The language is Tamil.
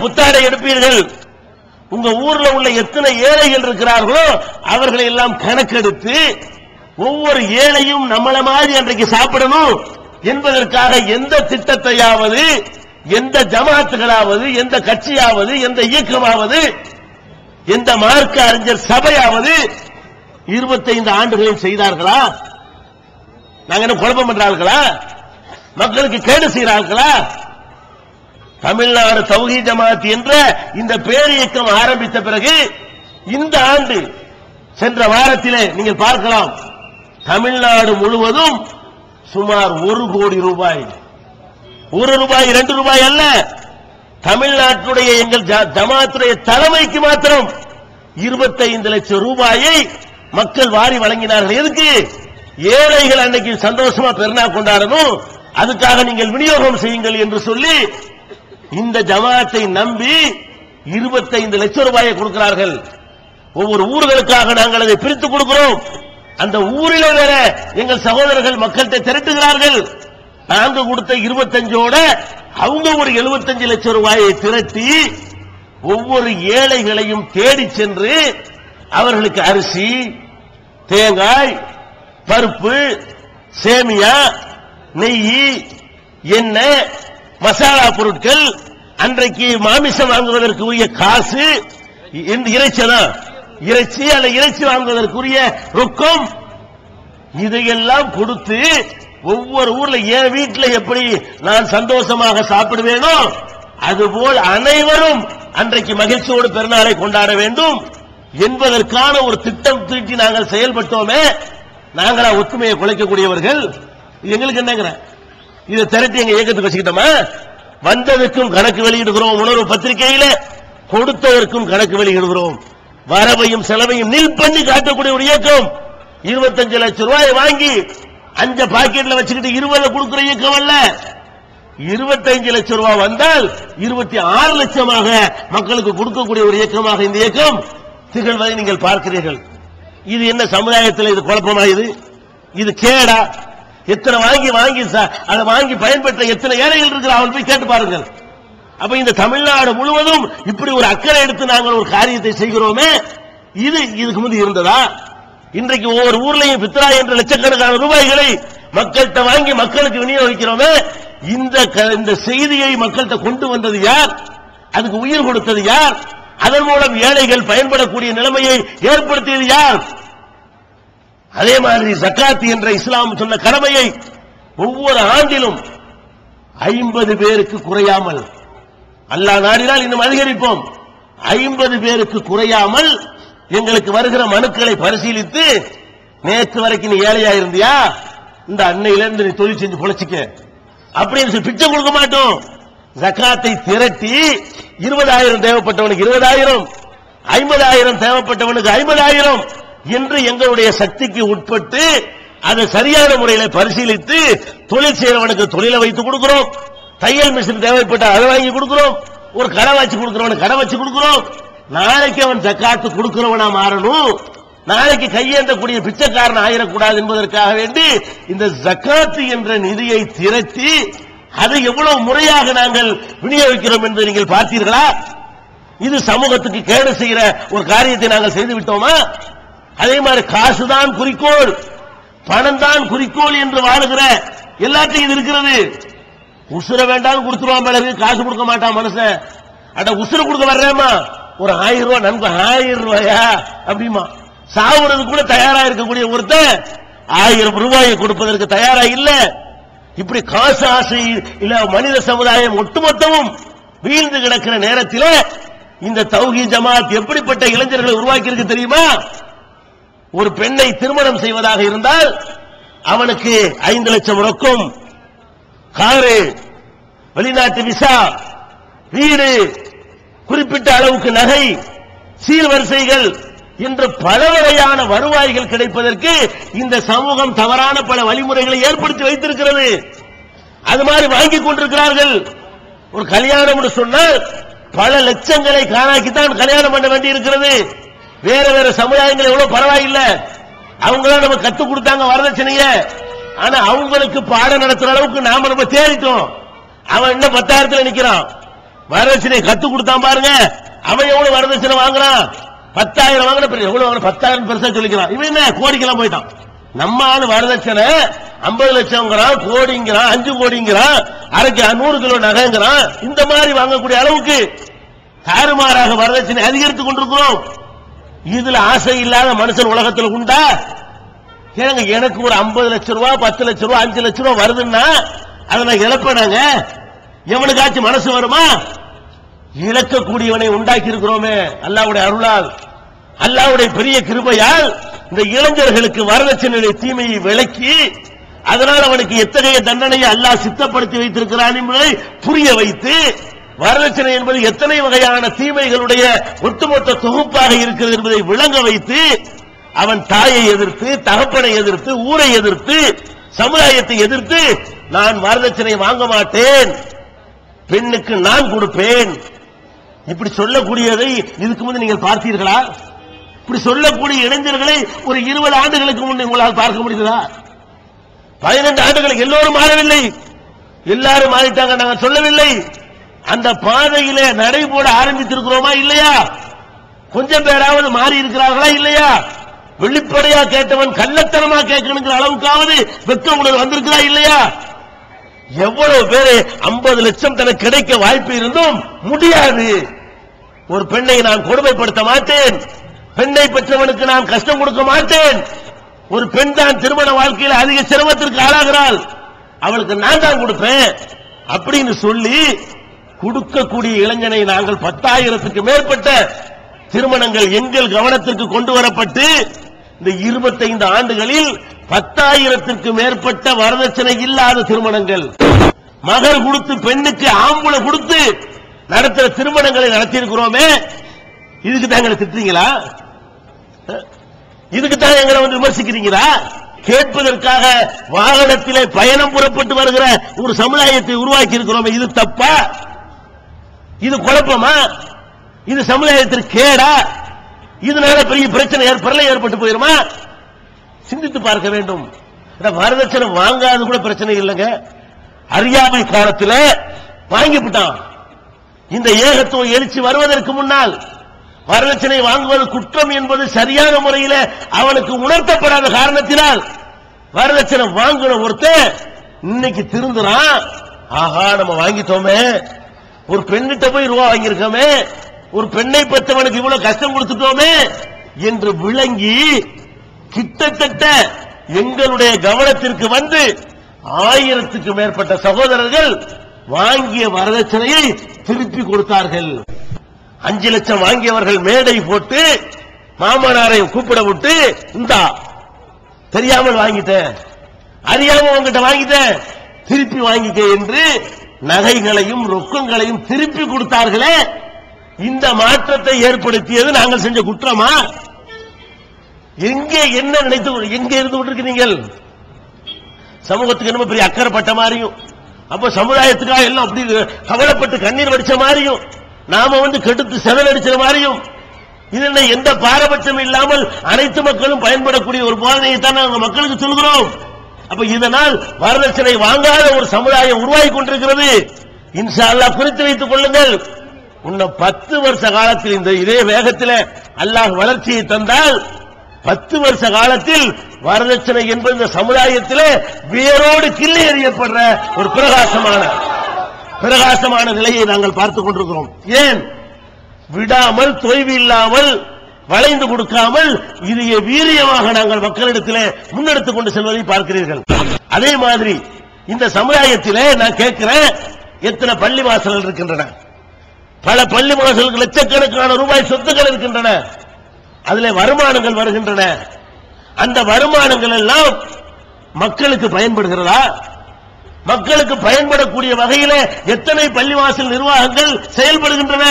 புத்தாடை எடுப்பீர்கள். உங்க ஊர்ல உள்ள எத்தனை ஏழைகள் இருக்கிறார்களோ அவர்களை எல்லாம் கணக்கெடுத்து ஒவ்வொரு ஏழையும் நம்மள மாதிரி அன்றைக்கு சாப்பிடணும் என்பதற்காக எந்த திட்டத்தையாவது எந்த ஜமாத்துகளாவது எந்த கட்சியாவது எந்த இயக்கமாவது எந்த மார்க்க அறிஞர் சபையாவது இருபத்தைந்து ஆண்டுகளில் செய்தார்களா? நாங்க என்ன குழப்பம் பண்றார்களா? மக்களுக்கு கேடு செய்கிறார்களா? தமிழ்நாடு சவுகி ஜமாத் என்ற இந்த பேரியக்கம் ஆரம்பித்த பிறகு இந்த ஆண்டு சென்ற வாரத்திலே நீங்கள் பார்க்கலாம் தமிழ்நாடு முழுவதும் சுமார் ஒரு கோடி ரூபாய். ஒரு ரூபாய் இரண்டு ரூபாய் அல்ல. தமிழ்நாட்டுடைய எங்கள் ஜ- ஜமாத்துடைய தலைமைக்கு மாத்திரம் 25 லட்சம் ரூபாயை மக்கள் வாரி வழங்கினார்கள். எதுக்கு? ஏழைகள் அன்னைக்கு சந்தோஷமா பெருநா கொண்டாடணும். அதுக்காக நீங்கள் விநியோகம் செய்யுங்கள் என்று சொல்லி இந்த ஜமாத்தை நம்பி 25 லட்சம் ரூபாயை கொடுக்கிறார்கள். ஒவ்வொரு ஊர்களுக்காக நாங்கள் அதை பிரித்து கொடுக்கிறோம். அந்த ஊரில் வேற எங்கள் சகோதரர்கள் மக்கள்கிட்ட திரட்டுகிறார்கள். நாங்க கொடுத்த இருபத்தஞ்சோட அவங்க ஒரு 75 லட்சம் ரூபாயை திரட்டி ஒவ்வொரு ஏழைகளையும் தேடி சென்று அவர்களுக்கு அரிசி தேங்காய் பருப்பு சேமியா நெய் எண்ணெய் மசாலா பொருட்கள் அன்றைக்கு மாமிசம் வாங்குவதற்கு உரிய காசு இந்த இறைச்சி தான் இறைச்சி அல்ல இறைச்சி வாங்குவதற்குரிய ரொக்கம். இதையெல்லாம் கொடுத்து ஒவ்வொரு ஊர்ல என் வீட்டுல எப்படி நான் சந்தோஷமாக சாப்பிடுவேனோ அதுபோல் அனைவரும் அன்றைக்கு மகிழ்ச்சியோடு பெருநாளை கொண்டாட வேண்டும் என்பதற்கான ஒரு திட்டம் தீட்டி நாங்கள் செயல்பட்டோமே. நாங்களா ஒத்துமையை குலைக்கக்கூடியவர்கள். எங்களுக்கு என்னங்கிற இதை திரட்டி எங்க இயக்கத்துக்கு வச்சுக்கிட்டோமா? வந்ததற்கும் கணக்கு வெளியிடுகிறோம் உணர்வு பத்திரிகையில கொடுத்ததற்கும் கணக்கு வெளியிடுகிறோம். வரவையும் செலவையும் நில் பண்ணி காட்டக்கூடிய ஒரு இயக்கம். இருபத்தஞ்சு லட்சம் ரூபாய் வாங்கி அஞ்ச பாக்கெட்ல வச்சுக்கிட்டு இருபது கொடுக்கிற இயக்கம் அல்ல. இருபத்தஞ்சு லட்சம் ரூபாய் வந்தால் இருபத்தி ஆறு லட்சமாக மக்களுக்கு கொடுக்கக்கூடிய ஒரு இயக்கமாக இந்த இயக்கம் திகழ்வதை நீங்கள் பார்க்கிறீர்கள். இது என்ன சமுதாயத்தில் இது குழப்பமா இது? இது கேடா? எத்தனை வாங்கி வாங்கி அதை வாங்கி பயன்பெற்ற எத்தனை ஏழைகள் இருக்கிற அவன் போய் கேட்டு பாருங்கள். அப்ப இந்த தமிழ்நாடு முழுவதும் இப்படி ஒரு அக்கறை எடுத்து நாங்கள் ஒரு காரியத்தை செய்கிறோமே இது இதுக்கு முந்தி இருந்ததா? இன்றைக்கு ஒவ்வொரு ஊர்லயும் பித்ரா என்ற லட்சக்கணக்கான ரூபாய்களை மக்கள்கிட்ட வாங்கி மக்களுக்கு விநியோகிக்கிறோமே இந்த க- இந்த செய்தியை மக்கள்கிட்ட கொண்டு வந்தது யார்? அதுக்கு உயிர் கொடுத்தது யார்? அதன் மூலம் ஏழைகள் பயன்படக்கூடிய நிலைமையை ஏற்படுத்தியது யார்? அதே மாதிரி ஜக்காத் என்ற இஸ்லாம் சொன்ன கடமையை ஒவ்வொரு ஆண்டிலும் ஐம்பது பேருக்கு குறையாமல் அல்லா நாடினால் இன்னும் அதிகரிப்போம். ஐம்பது பேருக்கு குறையாமல் எங்களுக்கு வருகிற மனுக்களை பரிசீலித்து நேற்று வரைக்கும் நீ ஏழையா இருந்தியா? இந்த அன்னையில இருந்து நீ தொழில் செஞ்சு பொழைச்சிக்க. அப்படின்னு சொல்லி பிச்சை கொடுக்க மாட்டோம். ஜக்காத்தை திரட்டி இருபதாயிரம் தேவைப்பட்டவனுக்கு இருபதாயிரம் ஐம்பதாயிரம் தேவைப்பட்டவனுக்கு ஐம்பதாயிரம். என்று எங்களுடைய சக்திக்கு உட்பட்டு அதை சரியான முறையில பரிசீலித்து தொழில் செய்யறவனுக்கு தொழிலை வைத்து கொடுக்கிறோம். தையல் மிஷின் தேவைப்பட்ட அதை வாங்கி கொடுக்கிறோம். ஒரு கடை வச்சு கொடுக்கிறவனுக்கு கடை வச்சு கொடுக்கிறோம். நாளைக்கு அவன் ஜக்காத்து கொடுக்கிறவனா மாறணும். நாளைக்கு கையேந்தக்கூடிய பிச்சைக்காரன் ஆயிடக்கூடாது என்பதற்காக வேண்டி இந்த ஜக்காத்து என்ற நிதியை திரட்டி அதை எவ்வளவு முறையாக நாங்கள் விநியோகிக்கிறோம் என்று நீங்கள் பார்த்தீர்களா? இது சமூகத்துக்கு கேடு செய்கிற ஒரு காரியத்தை நாங்கள் செய்து விட்டோமா? அதே மாதிரி காசுதான் குறிக்கோள் பணம் தான் குறிக்கோள் என்று வாழுகிற எல்லாத்தையும் இது இருக்கிறது. உசுர வேண்டாம் கொடுத்துருவான் பிறகு காசு கொடுக்க மாட்டான் மனுஷன். அட உசுர கொடுக்க வர்றேமா ஒரு ஆயிரம் ரூபாய் நன்கு ஆயிரம் ரூபாயா? அப்படிமா சாவுறது கூட தயாரா இருக்கக்கூடிய ஒருத்தன் ஆயிரம் ரூபாயை கொடுப்பதற்கு தயாரா இல்ல. இப்படி காசு ஆசை இல்ல மனித சமுதாயம் ஒட்டுமொத்தமும் வீழ்ந்து கிடக்கிற நேரத்தில் இந்த தௌஹி ஜமாத் எப்படிப்பட்ட இளைஞர்களை உருவாக்கி இருக்கு தெரியுமா? ஒரு பெண்ணை திருமணம் செய்வதாக இருந்தால் அவனுக்கு ஐந்து லட்சம் ரொக்கம் காரு வெளிநாட்டு விசா வீடு குறிப்பிட்ட அளவுக்கு நகை சீர்வரிசைகள் என்று பல வகையான வருவாய்கள் கிடைப்பதற்கு இந்த சமூகம் தவறான பல வழிமுறைகளை ஏற்படுத்தி வைத்திருக்கிறது. அது மாதிரி வாங்கிக் கொண்டிருக்கிறார்கள். ஒரு கல்யாணம் என்று சொன்னால் பல லட்சங்களை காணாக்கித்தான் கல்யாணம் பண்ண வேண்டி இருக்கிறது வேற வேற சமுதாயங்கள் எவ்வளவு பரவாயில்லை. அவங்களாம் நம்ம கத்துக் கொடுத்தாங்க வரதட்சணைய. ஆனா அவங்களுக்கு பாடம் நடத்துற அளவுக்கு நாம நம்ம தேடிட்டோம் அவன் இன்னும் பத்தாயிரத்துல நிக்கிறான். வரதட்சணையை கத்து கொடுத்தான் பாருங்க. அவன் எவ்வளவு வரதட்சணை வாங்குறான்? பத்தாயிரம் வாங்கின பிறகு எவ்வளவு வாங்கின? பத்தாயிரம் பெருசா சொல்லிக்கிறான். இவன் என்ன? கோடிக்கெல்லாம் போயிட்டான். நம்ம ஆளு வரதட்சணை ஐம்பது லட்சம்ங்கிறான் கோடிங்கிறான் அஞ்சு கோடிங்கிறான் அரைக்கு நூறு கிலோ நகைங்கிறான். இந்த மாதிரி வாங்கக்கூடிய அளவுக்கு தாறுமாறாக வரதட்சணை அதிகரித்துக் கொண்டிருக்கிறோம். இதுல ஆசை இல்லாத மனுஷன் உலகத்தில் உண்டா? ஏங்க எனக்கு ஒரு 50 லட்சம் ரூபாய் பத்து லட்சம் ரூபாய் அஞ்சு லட்சம் ரூபாய் வருதுன்னா அதை நான் இழப்பேனாங்க? எவனுக்காச்சும் மனசு வருமா? இழக்கக்கூடியவனை உண்டாக்கி இருக்கிறோமே அல்லாவுடைய அருளால். அல்லாவுடைய பெரிய கிருபையால் இந்த இளைஞர்களுக்கு வரதட்சணையை தீமையை விளக்கி அதனால் அவனுக்கு எத்தகைய தண்டனையை அல்லாஹ் சித்தப்படுத்தி வைத்திருக்கிறான் என்பதை புரிய வைத்து வரதட்சணை என்பது எத்தனை வகையான தீமைகளுடைய ஒட்டுமொத்த தொகுப்பாக இருக்கிறது என்பதை விளங்க வைத்து அவன் தாயை எதிர்த்து தகப்பனை எதிர்த்து ஊரை எதிர்த்து சமுதாயத்தை எதிர்த்து நான் வரதட்சணை வாங்க மாட்டேன் பெண்ணுக்கு நான் கொடுப்பேன். இப்படி சொல்லக்கூடியதை இதுக்கு முன்பு நீங்கள் பார்த்தீர்களா? இப்படி சொல்லக்கூடிய இளைஞர்களை ஒரு இருபது ஆண்டுகளுக்கு முன் உங்களால் பார்க்க முடியுதா பதினெண்டு ஆண்டுகளுக்கு எல்லோரும் மாறவில்லை. எல்லாரும் மாறிட்டாங்க நாங்கள் சொல்லவில்லை. அந்த பாதையிலே நடைபோட ஆரம்பித்திருக்கிறோமா இல்லையா? கொஞ்சம் பேராவது மாறி இருக்கிறார்களா இல்லையா? வெளிப்படையா கேட்டவன் கள்ளத்தனமா கேட்கணுங்கிற அளவுக்காவது வெக்க உணர்வு வந்திருக்கிறா இல்லையா? எவ்வளவு பேரு 50 லட்சம் தனக்கு கிடைக்க வாய்ப்பு இருந்தும் முடியாது. ஒரு பெண்ணை நான் கொடுமைப்படுத்த மாட்டேன். பெண்ணை பெற்றவனுக்கு நான் கஷ்டம் கொடுக்க மாட்டேன். ஒரு பெண் தான் திருமண வாழ்க்கையில் அதிக சிரமத்திற்கு ஆளாகிறாள். அவளுக்கு நான் தான் கொடுப்பேன். அப்படின்னு சொல்லி கொடுக்கக்கூடிய இளைஞனை நாங்கள் பத்தாயிரத்துக்கு மேற்பட்ட திருமணங்கள் எங்கள் கவனத்திற்கு கொண்டு வரப்பட்டு இந்த 25 ஆண்டுகளில் பத்தாயிரத்திற்கு மேற்பட்ட வரதட்சணை இல்லாத திருமணங்கள். மகர் கொடுத்து பெண்ணுக்கு ஆம்புல கொடுத்து நடத்துற திருமணங்களை நடத்தியிருக்கிறோமே இதுக்கு தான் எங்களை திட்டுறீங்களா? இதுக்கு தான் எங்களை வந்து விமர்சிக்கிறீங்களா? கேட்பதற்காக வாகனத்திலே பயணம் புறப்பட்டு வருகிற ஒரு சமுதாயத்தை உருவாக்கி இருக்கிறோமே இது தப்பா? இது குழப்பமா? இது சமுதாயத்திற்கு கேடா? இதனால பெரிய பிரச்சனை ஏற்படல ஏற்பட்டு போயிருமா? சிந்தித்து பார்க்க வேண்டும். இந்த வரதட்சணை வாங்காது கூட பிரச்சனை இல்லைங்க. அறியாமை காலத்தில் வாங்கிவிட்டான். இந்த ஏகத்துவம் எழுச்சி வருவதற்கு முன்னால் வரதட்சணை வாங்குவது குற்றம் என்பது சரியான முறையில் அவனுக்கு உணர்த்தப்படாத காரணத்தினால் வரதட்சணை வாங்கின ஒருத்தன் இன்னைக்கு திருந்துறான். ஆஹா நம்ம வாங்கிட்டோமே. ஒரு பெண்ணிட்ட போய் ரூபா வாங்கியிருக்கோமே ஒரு பெண்ணை பெற்றவனுக்கு இவ்வளவு கஷ்டம் கொடுத்துட்டோமே என்று விளங்கி கிட்டத்தட்ட எங்களுடைய கவனத்திற்கு வந்து ஆயிரத்துக்கு மேற்பட்ட சகோதரர்கள் வாங்கிய வரதட்சணையை திருப்பி கொடுத்தார்கள். அஞ்சு லட்சம் வாங்கியவர்கள் மேடை போட்டு மாமனாரை கூப்பிட விட்டு இந்தா தெரியாமல் வாங்கிட்டேன். அறியாம உங்ககிட்ட வாங்கிட்டேன். திருப்பி வாங்கிக்க என்று நகைகளையும் ரொக்கங்களையும் திருப்பி கொடுத்தார்களே இந்த மாற்றத்தை ஏற்படுத்தியது நாங்கள் செஞ்ச குற்றமா? எங்கே என்ன நினைத்து எங்க இருந்து கொண்டிருக்கிறீர்கள்? சமூகத்துக்கு என்ன பெரிய அக்கறைப்பட்ட மாதிரியும் அப்ப சமுதாயத்துக்காக எல்லாம் அப்படி கவலைப்பட்டு கண்ணீர் வடிச்ச மாதிரியும் நாம வந்து கெடுத்து செதலடிச்ச மாதிரியும் இது என்ன எந்த பாரபட்சம் இல்லாமல் அனைத்து மக்களும் பயன்படக்கூடிய ஒரு போதனையை தான் நாங்கள் மக்களுக்கு சொல்கிறோம். அப்ப இதனால் வரதட்சணை வாங்காத ஒரு சமுதாயம் உருவாகி கொண்டிருக்கிறது. இன்ஷா அல்லாஹ் குறித்து வைத்துக் கொள்ளுங்கள். இன்னும் பத்து வருஷ காலத்தில் இந்த இதே வேகத்தில் அல்லாஹ் வளர்ச்சியை தந்தால் பத்து வருஷ காலத்தில் வரதட்சணை என்பது இந்த சமுதாயத்தில் வேரோடு கிள்ளி எறியப்படுற ஒரு பிரகாசமான பிரகாசமான நிலையை நாங்கள் பார்த்துக் கொண்டிருக்கிறோம். ஏன்? விடாமல் தொய்வு இல்லாமல் வளைந்து கொடுக்காமல் இதைய வீரியமாக நாங்கள் மக்களிடத்தில் முன்னெடுத்துக் கொண்டு செல்வதை பார்க்கிறீர்கள். அதே மாதிரி இந்த சமுதாயத்திலே நான் கேட்கிறேன் எத்தனை பள்ளி வாசல்கள் இருக்கின்றன? பல பள்ளி வாசல்கள் லட்சக்கணக்கான ரூபாய் சொத்துக்கள் இருக்கின்றன. அதுல வருமானங்கள் வருகின்றன. அந்த வருமானங்கள் எல்லாம் மக்களுக்கு பயன்படுகிறதா? மக்களுக்கு பயன்படக்கூடிய வகையில எத்தனை பள்ளிவாசல் நிர்வாகங்கள் செயல்படுகின்றன?